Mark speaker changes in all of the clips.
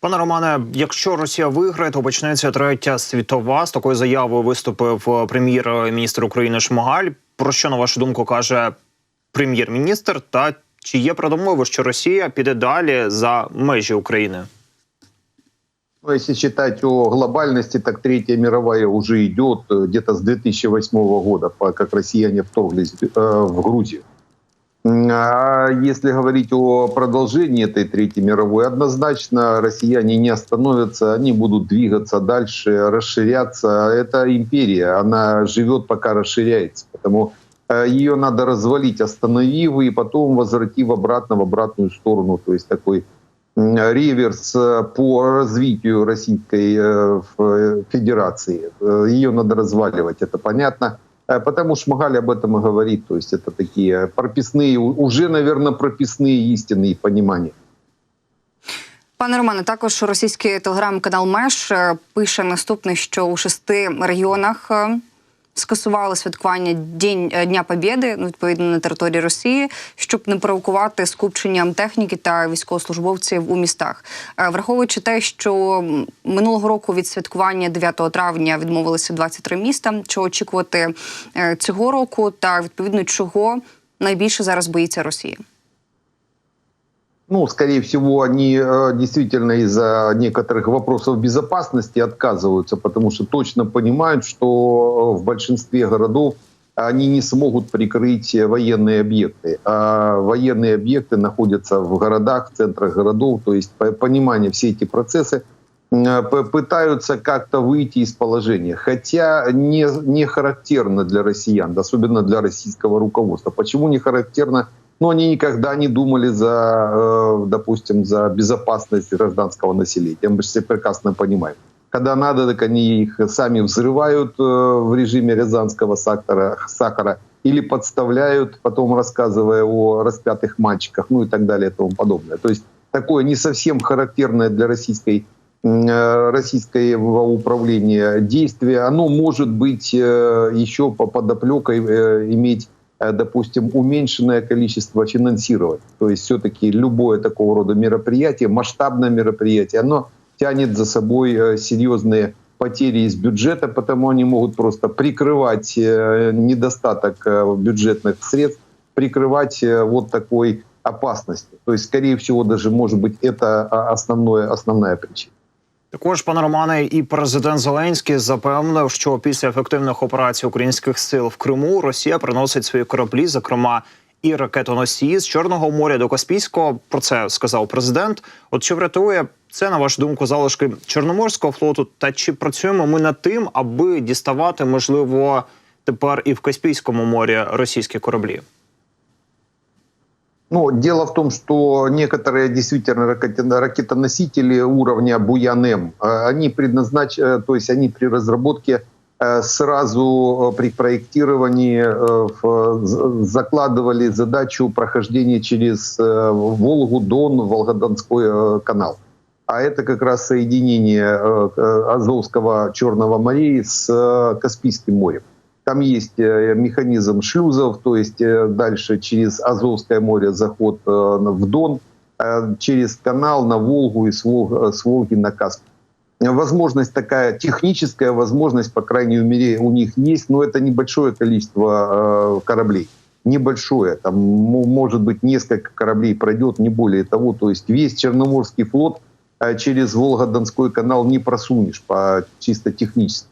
Speaker 1: Пане Романе, якщо Росія виграє, то почнеться третя світова. З такою заявою виступив е, прем'єр-міністр України Шмигаль. Про що на вашу думку каже прем'єр-міністр? Та чи є передумови, що Росія піде далі за межі України?
Speaker 2: Ну, если считать о глобальности, так Третья мировая уже идет где-то с 2008 года, как россияне вторглись э, в Грузию. А если говорить о продолжении этой Третьей мировой, однозначно россияне не остановятся, они будут двигаться дальше, расширяться. Это империя, она живет, пока расширяется. Потому э, ее надо развалить, остановив, и потом возвратив обратно в обратную сторону. То есть такой реверс э, по развитию Российской э, Федерации. Ее надо разваливать, это понятно. Э, Потому Шмагаль об этом и говорит. То есть это такие прописные, у- уже, наверное, прописные истины и понимания.
Speaker 3: Пане Романе, також російський телеграм-канал Меш е, пише наступне, що у шести регіонах е, скасували святкування День е, Дня Побєди, ну, відповідно на території Росії, щоб не провокувати скупченням техніки та військовослужбовців у містах. Е, Враховуючи те, що минулого року від святкування 9 травня відмовилися 23 міста. Що очікувати е, цього року, та відповідно чого найбільше зараз боїться Росія?
Speaker 2: Ну, скорее всего, они э, действительно из-за некоторых вопросов безопасности отказываются, потому что точно понимают, что э, в большинстве городов они не смогут прикрыть военные объекты. А военные объекты находятся в городах, в центрах городов, то есть по- понимание все эти процессы э, пытаются как-то выйти из положения. Хотя не, не характерно для россиян, особенно для российского руководства. Почему не характерно? Ну, они никогда не думали за, э, допустим, за безопасность гражданского населения. Мы все прекрасно понимаем. Когда надо, так они их сами взрывают э, в режиме рязанского сахара, сахара или подставляют, потом рассказывая о распятых мальчиках, ну и так далее и тому подобное. То есть такое не совсем характерное для российской э, российского управления действие, оно может быть еще по подоплекой иметь допустим, уменьшенное количество финансирования. То есть все-таки любое такого рода мероприятие, масштабное мероприятие, оно тянет за собой э, серьезные потери из бюджета, потому они могут просто прикрывать э, недостаток э, бюджетных средств, прикрывать э, вот такой опасности. То есть, скорее всего, даже, может быть, это а, основное, основная причина.
Speaker 1: Також, пане Романе, і президент Зеленський запевнив, що після ефективних операцій українських сил в Криму Росія приносить свої кораблі, зокрема і ракетоносії з Чорного моря до Каспійського. Про це сказав президент. От чи врятує це на вашу думку залишки Чорноморського флоту? Та чи працюємо ми над тим, аби діставати можливо тепер і в Каспійському морі російські кораблі?
Speaker 2: Ну, дело в том, что некоторые действительно ракетоносители уровня Буян-М, э, они предназначены, то есть они при разработке э, сразу э, при проектировании э, закладывали задачу прохождения через э, Волгу, Дон, Волгодонской э, канал. А это как раз соединение э, э, Азовского Черного морей с э, Каспийским морем. Там есть э, механизм шлюзов, то есть э, дальше через Азовское море заход э, в Дон, через канал на Волгу и с Волг- с Волги на Каспий. Возможность такая, техническая возможность, по крайней мере, у них есть, но это небольшое количество кораблей. Небольшое, там мо- может быть несколько кораблей пройдет, не более того. То есть весь Черноморский флот через Волго-Донской канал не просунешь по чисто технически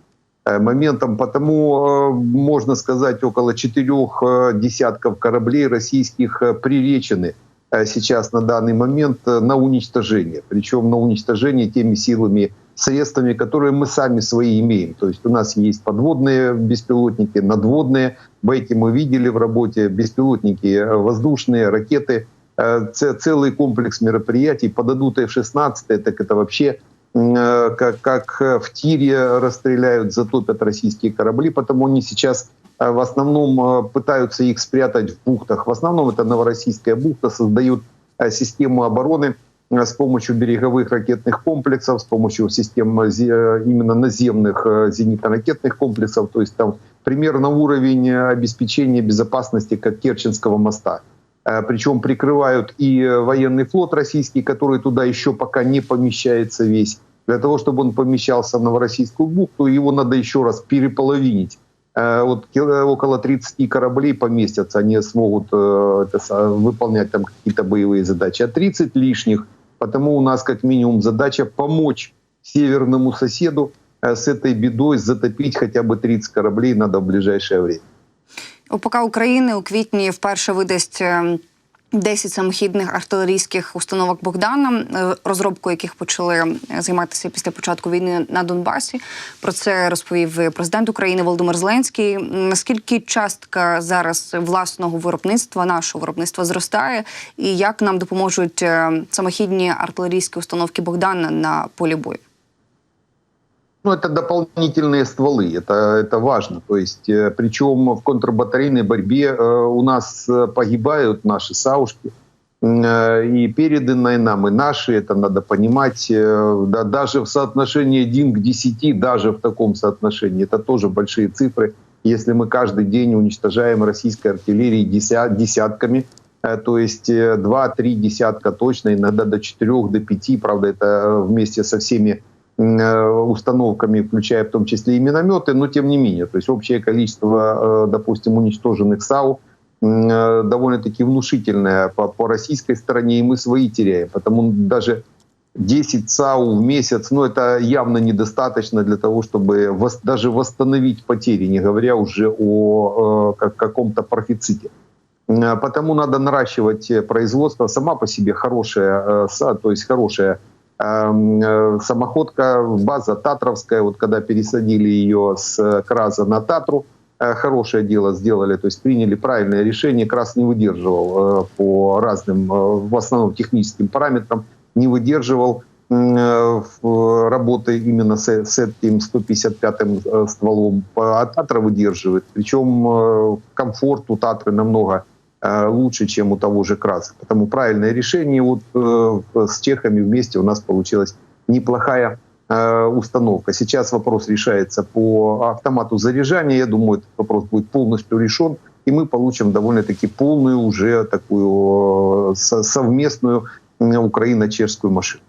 Speaker 2: моментом, потому э, можно сказать около четырех э, десятков кораблей российских э, приречены э, сейчас на данный момент э, на уничтожение, причем на уничтожение теми силами, средствами, которые мы сами свои имеем. То есть у нас есть подводные беспилотники, надводные, байки мы видели в работе, беспилотники э, воздушные, ракеты, э, целый комплекс мероприятий, подадут F-16, так это вообще э, как, как э, в тире расстреляют, затопят российские корабли, потому они сейчас э, в основном э, пытаются их спрятать в бухтах. В основном это Новороссийская бухта создают э, систему обороны э, с помощью береговых ракетных комплексов, с помощью систем э, э, именно наземных э, зенитно-ракетных комплексов. То есть там примерно уровень э, обеспечения безопасности как Керченского моста. Э, Причем прикрывают и э, военный флот российский, который туда еще пока не помещается весь. Для того, чтобы он помещался в Новороссийскую бухту, его надо еще раз переполовинить. Э, Вот ки- около 30 кораблей поместятся, они смогут э, это са- выполнять там какие-то боевые задачи. А 30 лишних, потому у нас как минимум задача помочь северному соседу э, с этой бедой затопить хотя бы 30 кораблей надо в ближайшее время.
Speaker 3: ОПК України у квітні вперше видасть е, 10 самохідних артилерійських установок Богдана, е, розробкою яких почали е, займатися після початку війни на Донбасі. Про це розповів президент України Володимир Зеленський. Наскільки частка зараз власного виробництва, нашого виробництва зростає, і як нам допоможуть е, самохідні артилерійські установки Богдана на полі бою?
Speaker 2: Ну, это дополнительные стволы, это, это важно. То есть, э, причем в контрбатарейной борьбе э, у нас э, погибают наши саушки, и переданные нам, и наши, это надо понимать. Да, даже в соотношении 1 к 10, даже в таком соотношении, это тоже большие цифры. Если мы каждый день уничтожаем российской артиллерии деся- десятками, то есть 2-3 десятка точно, иногда до 4, до 5, правда, это вместе со всеми установками, включая в том числе и минометы, но тем не менее. То есть общее количество, э, допустим, уничтоженных САУ э, довольно-таки внушительное по, по российской стороне, и мы свои теряем. Потому даже 10 САУ в месяц, ну это явно недостаточно для того, чтобы вос- даже восстановить потери, не говоря уже о э, как- каком-то профиците. Э, Потому надо наращивать э, производство. Сама по себе хорошая, э, то есть хорошая э, самоходка, база Татровская, вот когда пересадили ее с э, Краза на Татру, э, хорошее дело сделали, то есть приняли правильное решение, Крас не выдерживал э, по разным, э, в основном техническим параметрам, не выдерживал э, работы именно с, с этим 155-м э, стволом, а Татра выдерживает. Причем э, комфорт у Татры намного э, лучше, чем у того же Краса. Потому правильное решение вот э, с чехами вместе у нас получилась неплохая э, установка. Сейчас вопрос решается по автомату заряжания. Я думаю, этот вопрос будет полностью решен, и мы получим довольно-таки полную уже такую э, со- совместную м, україно-чешську машину.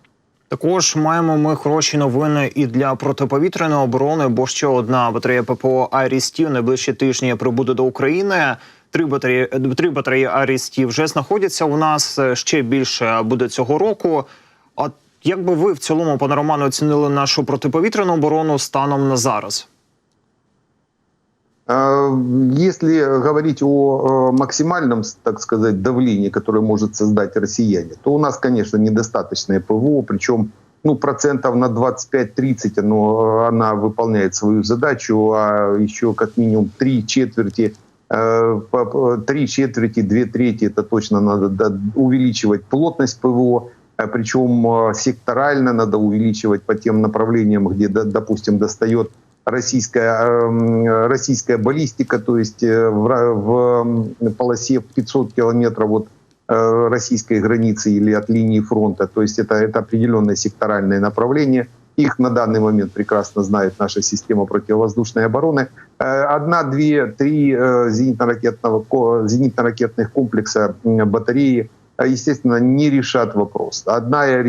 Speaker 1: Також маємо ми хороші новини і для протиповітряної оборони, бо ще одна батарея ППО Айрісті в найближчі тижні прибуде до України. Три батареї три батареї Айрісті вже знаходяться у нас. Ще більше буде цього року. От як би ви в цілому, пане Романе, оцінили нашу протиповітряну оборону станом на зараз?
Speaker 2: Э, Если говорить о э, максимальном, так сказать, давлении, которое может создать россияне, то у нас, конечно, недостаточное ПВО, причем ну, процентов на 25-30 оно, э, она выполняет свою задачу, а еще как минимум три четверти, э, по- по- три четверти, две трети, это точно надо увеличивать плотность ПВО, э, причем э, секторально надо увеличивать по тем направлениям, где, допустим, достает российская, эм, российская баллистика, то есть э, в, в м, полосе в 500 километров от э, российской границы или от линии фронта. То есть это, это определенное секторальное направление. Их на данный момент прекрасно знает наша система противовоздушной обороны. Э, Одна, две, три э, зенитно-ракетного, зенитно-ракетных комплекса батареи э, естественно, не решат вопрос. Одна э,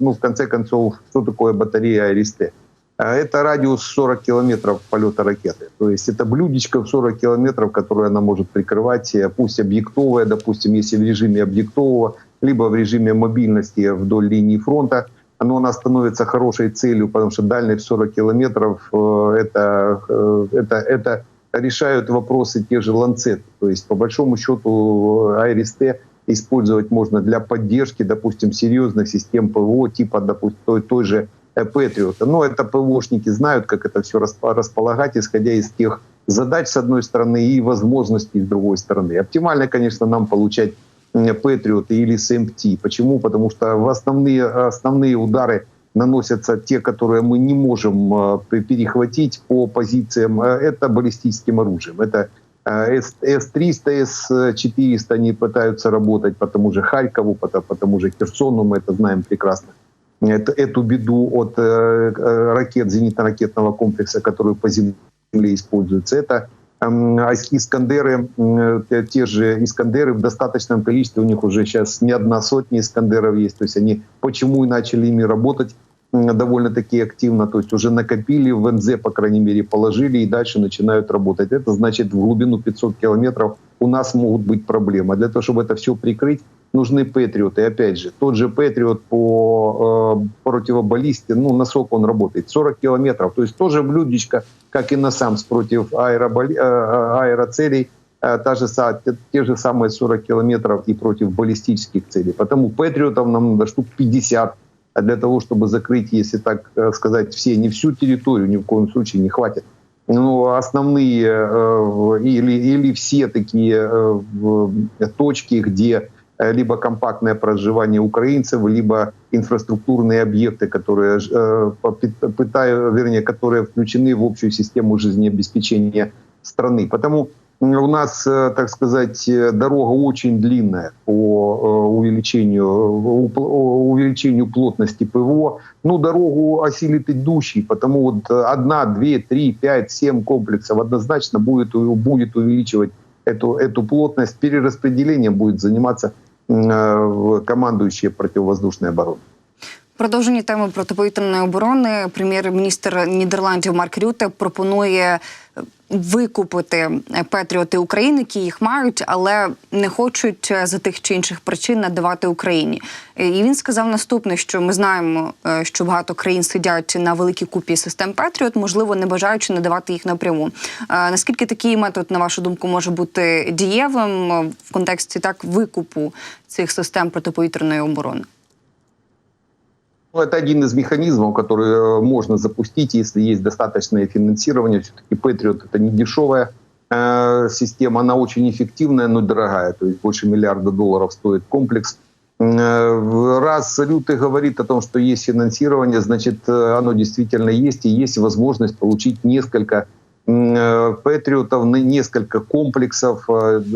Speaker 2: ну, в конце концов, что такое батарея? Э, Это радиус 40 километров полета ракеты. То есть это блюдечко в 40 километров, которое она может прикрывать, пусть объектовое, допустим, если в режиме объектового, либо в режиме мобильности вдоль линии фронта. Но она становится хорошей целью, потому что дальность 40 километров э, это, э, это, это решают вопросы те же ланцеты. То есть, по большому счету, Айрис-Т использовать можно для поддержки, допустим, серьезных систем ПВО, типа, допустим, той, той же Патриота. Но это ПВОшники знают, как это все располагать, исходя из тех задач, с одной стороны, и возможностей, с другой стороны. Оптимально, конечно, нам получать Патриоты или СМТ. Почему? Потому что в основные, основные удары наносятся те, которые мы не можем э, пе- перехватить по позициям. Э, Это баллистическим оружием. Это э, С- С-300, С-400, они пытаются работать по тому же Харькову, по, по тому же Херсону, мы это знаем прекрасно. Это- эту беду от э, э, ракет, зенитно-ракетного комплекса, которые по земле используются. Это Искандеры, м, те- же Искандеры в достаточном количестве, у них уже сейчас не одна сотня Искандеров есть, то есть они почему и начали ими работать довольно-таки активно, то есть уже накопили, в НЗ, по крайней мере, положили и дальше начинают работать. Это значит, в глубину 500 километров у нас могут быть проблемы. Для того, чтобы это все прикрыть, нужны патриоты. И опять же, тот же патриот по э, противобаллисте, ну, на сколько он работает? 40 километров. То есть тоже блюдечко, как и на САМС против аэробали, э, э, аэроцелей, э, та же, те, же самые 40 километров и против баллистических целей. Потому патриотов нам надо штук 50 а для того, чтобы закрыть, если так э, сказать, все, не всю территорию, ни в коем случае не хватит. Но основные э, или, или все такие э, в- точки, где э, либо компактное проживание украинцев, либо инфраструктурные объекты, которые э, пытаю- вернее, которые включены в общую систему жизнеобеспечения страны. Потому у нас, э, так сказать, э, дорога очень длинная по э, увеличению, э, увеличению плотности ПВО. Ну, дорогу осилит идущий, потому вот э, одна, две, три, пять, семь комплексов однозначно будет, будет увеличивать эту, эту плотность. Перераспределением будет заниматься э, в командующие противовоздушной обороны.
Speaker 3: В Продовженні теми протиповітряної оборони прем'єр-міністр Нідерландів Марк Рюте пропонує е, викупити е, патріоти України, які їх мають, але не хочуть е, за тих чи інших причин надавати Україні. І він сказав наступне: що ми знаємо, що багато країн сидять на великій купі систем Петріот, можливо, не бажаючи надавати їх напряму. Наскільки такий метод, на вашу думку, може бути дієвим в контексті так викупу цих систем протиповітряної оборони?
Speaker 2: Ну, это один из механизмов, который э, можно запустить, если есть достаточное финансирование. Все-таки Patriot это не дешевая э, система, она очень эффективная, но дорогая. То есть больше миллиарда долларов стоит комплекс. Э, Раз Люты говорит о том, что есть финансирование, значит, э, оно действительно есть, и есть возможность получить несколько патриотов, несколько комплексов,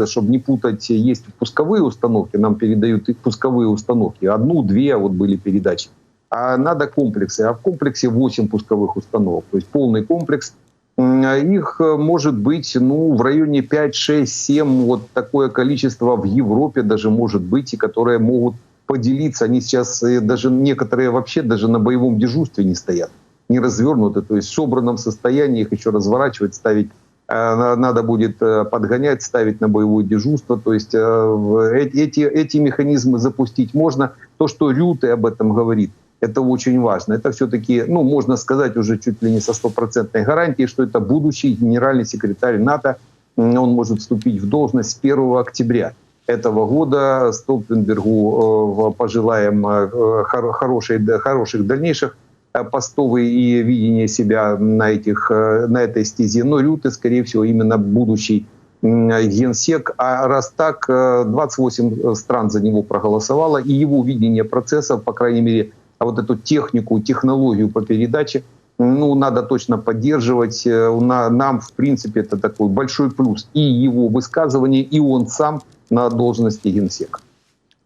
Speaker 2: чтобы не путать, есть пусковые установки, нам передают и пусковые установки, одну, две вот были передачи. А надо комплексы, а в комплексе 8 пусковых установок, то есть полный комплекс. М, Их э, может быть ну, в районе 5, 6, 7, вот такое количество в Европе даже может быть, и которые могут поделиться. Они сейчас э, даже некоторые вообще даже на боевом дежурстве не стоят, не развернуты, то есть в собранном состоянии их еще разворачивать, ставить э, на- надо будет подгонять, ставить на боевое дежурство. То есть эти, эти механизмы запустить можно. То, что Рютый об этом говорит, это очень важно. Это все-таки, ну, можно сказать уже чуть ли не со стопроцентной гарантией, что это будущий генеральный секретарь НАТО. Он может вступить в должность с 1 октября этого года. Столтенбергу э, пожелаем э, хоро- хорошей, хороших дальнейших э, постов и видения себя на, этих, на этой стезе. Но Рюты, скорее всего, именно будущий генсек. А раз так, э, 28 стран за него проголосовало, и его видение процессов, по крайней мере, а вот эту технику, технологию по передаче, ну, надо точно поддерживать. Э, Нам, в принципе, это такой большой плюс. И его высказывание, и он сам на должности генсека.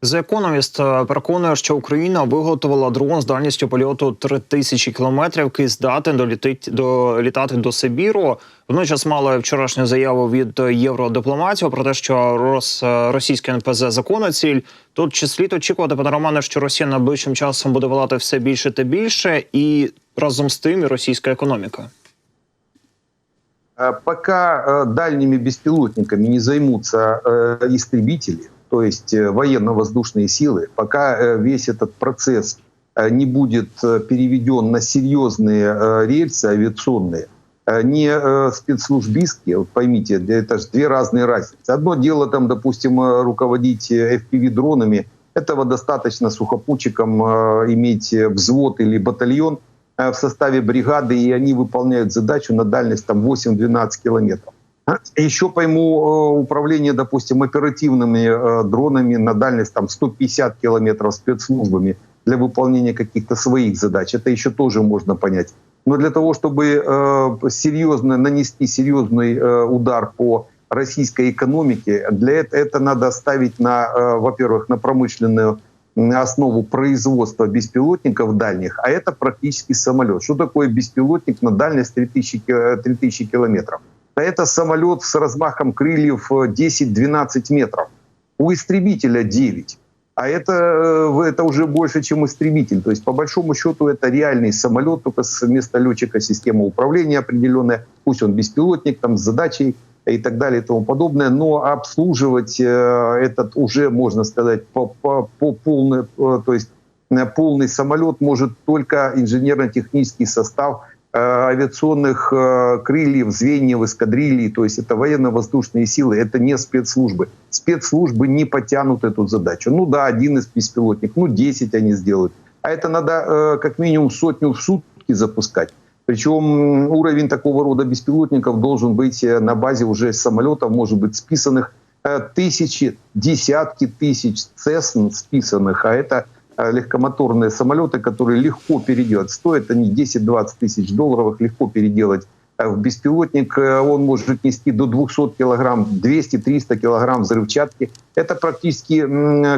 Speaker 1: The Economist е, переконує, що Україна виготовила дрон з дальністю польоту 3000 кілометрів, який здатен долітить до літати до Сибіру. Водночас мали вчорашню заяву від євродипломатів про те, що Рос, е, російське НПЗ законна ціль. Тут чи слід очікувати, пане Романе, що Росія найближчим часом буде волати все більше та більше, і разом з тим і російська економіка.
Speaker 2: Э, Пока э, дальними беспилотниками не займутся э, истребители, то есть э, военно-воздушные силы, пока э, весь этот процесс э, не будет переведен на серьезные рельсы авиационные, не спецслужбистские, вот поймите, это же две разные разницы. Одно дело, там, допустим, руководить FPV-дронами, этого достаточно сухопутчикам иметь взвод или батальон в составе бригады, и они выполняют задачу на дальность там 8-12 километров. Еще пойму э, управление, допустим, оперативными э, дронами на дальность там 150 километров спецслужбами для выполнения каких-то своих задач. Это еще тоже можно понять. Но для того, чтобы э, серьезно нанести серьезный удар по российской экономике, для этого это надо ставить на, во-первых, на промышленную основу производства беспилотников дальних, а это практически самолет. Что такое беспилотник на дальность 3000, ки- 3000 километров? Это самолет с размахом крыльев э, 10-12 метров. У истребителя 9. А это, э, это уже больше, чем истребитель. То есть, по большому счету, это реальный самолет, только с места летчика система управления определенная. Пусть он беспилотник, там, с задачей и так далее и тому подобное. Но обслуживать э, этот уже, можно сказать, по, по, по полной, э, то есть э, полный самолет может только инженерно-технический состав э, авиационных э, крыльев, звеньев, эскадрилий, то есть это военно-воздушные силы, это не спецслужбы. Спецслужбы не потянут эту задачу. Ну да, один из беспилотников, ну 10 они сделают. А это надо э, как минимум сотню в сутки запускать. Причем уровень такого рода беспилотников должен быть э, на базе уже самолетов, может быть, списанных э, тысячи, десятки тысяч Цесн списанных, а это э, легкомоторные самолеты, которые легко переделать. Стоят они 10-20 тысяч долларов, их легко переделать э, в беспилотник. Э, Он может нести до 200 килограмм, 200-300 килограмм взрывчатки. Это практически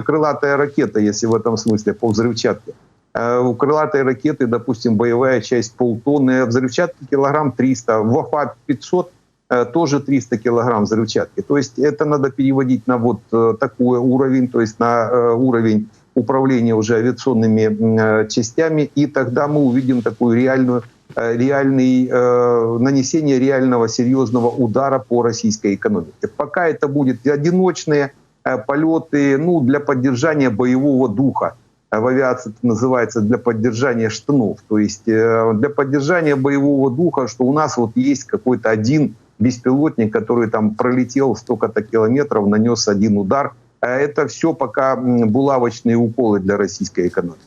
Speaker 2: крылатая ракета, если в этом смысле, по взрывчатке. Э, У крылатой ракеты, допустим, боевая часть полтонны, а взрывчатки килограмм 300, Вафа 500 э, тоже 300 килограмм взрывчатки. То есть это надо переводить на вот э, такой уровень, то есть на э, уровень управления уже авиационными э, частями, и тогда мы увидим такую реальную э, реальный, э, нанесение реального серьезного удара по российской экономике. Пока это будет одиночные э, полеты ну, для поддержания боевого духа. Э, В авиации это называется для поддержания штанов. То есть э, для поддержания боевого духа, что у нас вот есть какой-то один беспилотник, который там пролетел столько-то километров, нанес один удар. Э, Это все пока м, булавочные уколы для российской экономики.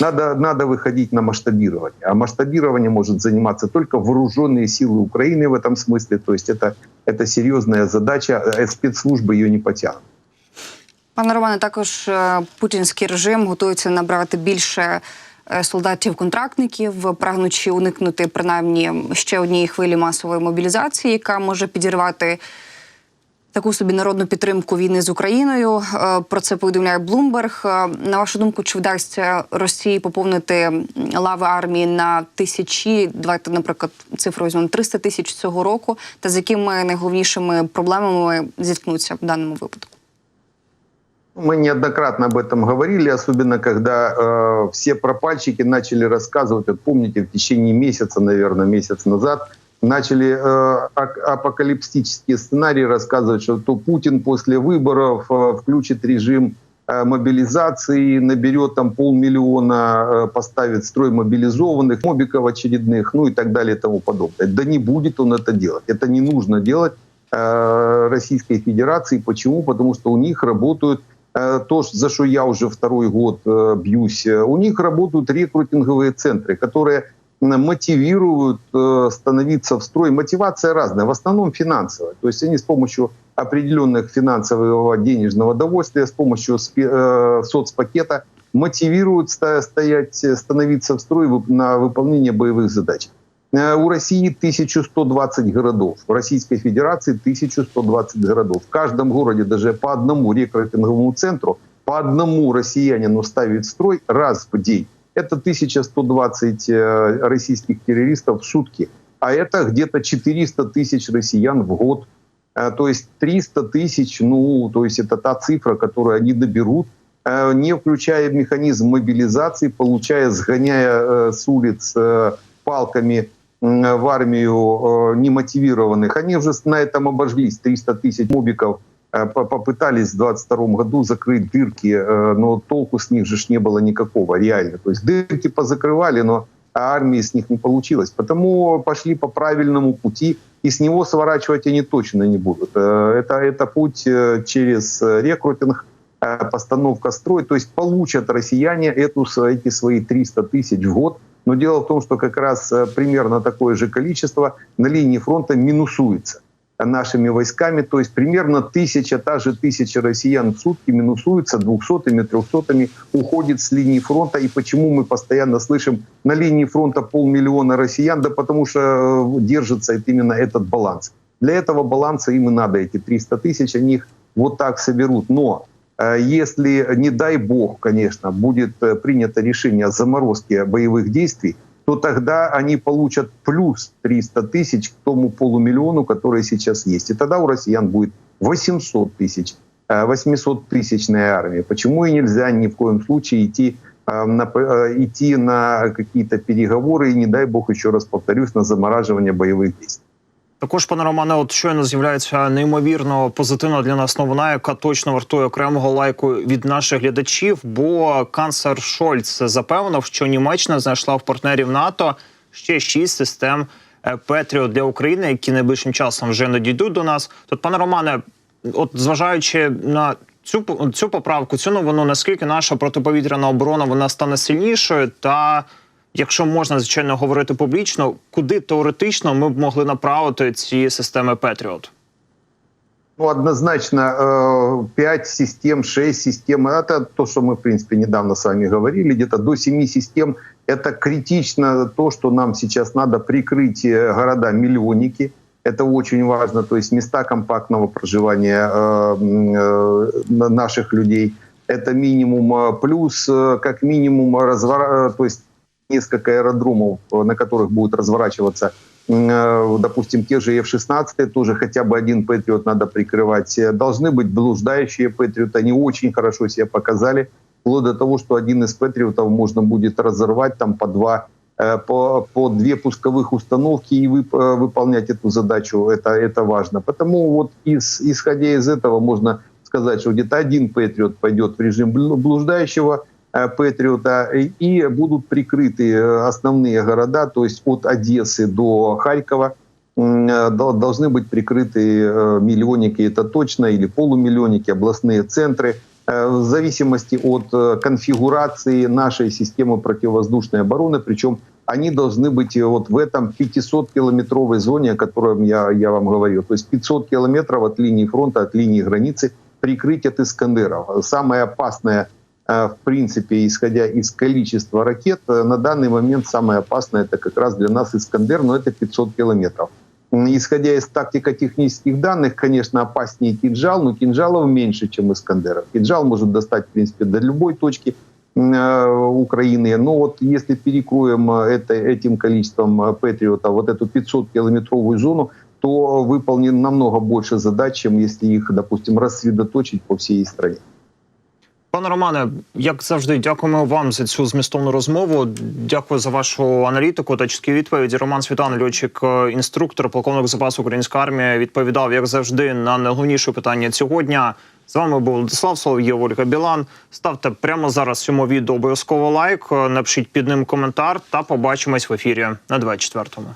Speaker 2: Надо, надо выходить на масштабирование. А масштабирование может заниматься только вооруженные силы Украины в этом смысле. То есть это, это серьезная задача. Э, Спецслужбы ее не потянут.
Speaker 3: Пане Романе, також е, путінський режим готується набрати більше е, солдатів-контрактників, прагнучи уникнути принаймні ще однієї хвилі масової мобілізації, яка може підірвати таку собі народну підтримку війни з Україною. Е, Про це повідомляє Блумберг. Е, На вашу думку, чи вдасться Росії поповнити м, лави армії на тисячі? Давайте, наприклад, цифру візьмемо 300 тисяч цього року. Та з якими найголовнішими проблемами зіткнуться в даному випадку?
Speaker 2: Мы неоднократно об этом говорили, особенно когда э, все пропальщики начали рассказывать, вот помните, в течение месяца, наверное, месяц назад, начали э, апокалиптические сценарии рассказывать, что то Путин после выборов э, включит режим э, мобилизации, наберет там полмиллиона, поставит строй мобилизованных, мобиков очередных, ну и так далее и тому подобное. Да не будет он это делать. Это не нужно делать Российской Федерации. Почему? Потому что у них работают то, за что я уже второй год бьюсь, у них работают рекрутинговые центры, которые мотивируют э, становиться в строй. Мотивация разная, в основном финансовая. То есть они с помощью определенных финансового денежного довольствия, с помощью э, соцпакета мотивируют стоять, э, становиться в строй на выполнение боевых задач. У России 1120 городов, в Российской Федерации 1120 городов. В каждом городе даже по одному рекрутинговому центру, по одному россиянину ставить в строй раз в день. Это 1120 э, российских террористов в сутки. А это где-то 400 тысяч россиян в год. Э, То есть 300 тысяч, ну, то есть это та цифра, которую они доберут, э, не включая механизм мобилизации, получая, сгоняя с улиц палками в армию немотивированных. Они уже на этом обожглись. 300 тысяч мобиков попытались в 22 году закрыть дырки, э, но толку с них же не было никакого, реально. То есть дырки позакрывали, но армии с них не получилось. Потому пошли по правильному пути, и с него сворачивать они точно не будут. Э, Это, это путь э, через э, рекрутинг, э, постановка строй. То есть получат россияне эту, эти свои 300 тысяч в год. Но дело в том, что как раз э, примерно такое же количество на линии фронта минусуется нашими войсками. То есть примерно тысяча, та же тысяча россиян в сутки минусуется, двухсотыми, трехсотыми уходит с линии фронта. И почему мы постоянно слышим на линии фронта полмиллиона россиян? Да потому что э, держится именно этот баланс. Для этого баланса им и надо эти 300 тысяч, они их вот так соберут. Но э, если, не дай бог, конечно, будет э, принято решение о заморозке боевых действий, то тогда они получат плюс 300 тысяч к тому полумиллиону, который сейчас есть. И тогда у россиян будет 800 тысяч, 800-тысячная армия. Почему и нельзя ни в коем случае идти э, на, э, идти на какие-то переговоры и, не дай бог, еще раз повторюсь, на замораживание боевых действий.
Speaker 1: Також, пане Романе, от щойно з'являється неймовірно позитивна для нас новина, яка точно вартує окремого лайку від наших глядачів. Бо канцлер Шольц запевнив, що Німеччина знайшла в партнерів НАТО ще шість систем е, Петріот для України, які найближчим часом вже надійдуть до нас. Тут, пане Романе, от зважаючи на цю цю поправку, цю новину, наскільки наша протиповітряна оборона вона стане сильнішою, та якщо можна звичайно говорити публічно, куди теоретично ми б могли направити ці системи Петріот?
Speaker 2: Ну, однозначно, э, 5 систем, 6 систем, это то, что мы, в принципе, недавно с вами говорили, где-то до 7 систем. Это критично то, что нам сейчас надо прикрыть э, города-миллионники. Это очень важно, то есть места компактного проживания э, м, э, на- наших людей. Это минимум. э, Плюс, э, как минимум, развора... то есть несколько аэродромов, э, на которых будет разворачиваться э, допустим, те же F-16, тоже хотя бы один Патриот надо прикрывать. Э, Должны быть блуждающие Патриоты, они очень хорошо себя показали, вплоть до того, что один из Патриотов можно будет разорвать там по два по, по две пусковых установки и вып- выполнять эту задачу, это, это важно. Потому вот из, исходя из этого можно сказать, что где-то один Патриот пойдет в режим блу- блуждающего, Патриота, и- и будут прикрыты э, основные города, то есть от Одессы до Харькова, э, должны быть прикрыты э, миллионники, это точно, или полумиллионники, областные центры, э, в зависимости от э, конфигурации нашей системы противовоздушной обороны, причем они должны быть э, вот в этом 500-километровой зоне, о которой я, я вам говорил. То есть 500 километров от линии фронта, от линии границы прикрыть от Искандеров. Самое опасное э, в принципе, исходя из количества ракет, э, на данный момент самое опасное это как раз для нас Искандер, но это 500 километров. Исходя из тактико-технических данных, конечно, опаснее кинжал, но кинжалов меньше, чем Искандеров. Кинжал может достать, в принципе, до любой точки э, Украины. Но вот если перекроем э, это, этим количеством Патриота вот эту 500-километровую зону, то выполнен намного больше задач, чем если их, допустим, рассредоточить по всей стране.
Speaker 1: Пане Романе, як завжди, дякуємо вам за цю змістовну розмову. Дякую за вашу аналітику та чіткі відповіді. Роман Світан, льотчик, е, інструктор, полковник запасу Української армії, відповідав як завжди на найголовніше питання цього дня. З вами був Владислав Солов'єв, Ольга Білан. Ставте прямо зараз цьому відео обов'язково лайк, е, напишіть під ним коментар та побачимось в ефірі на 24-му.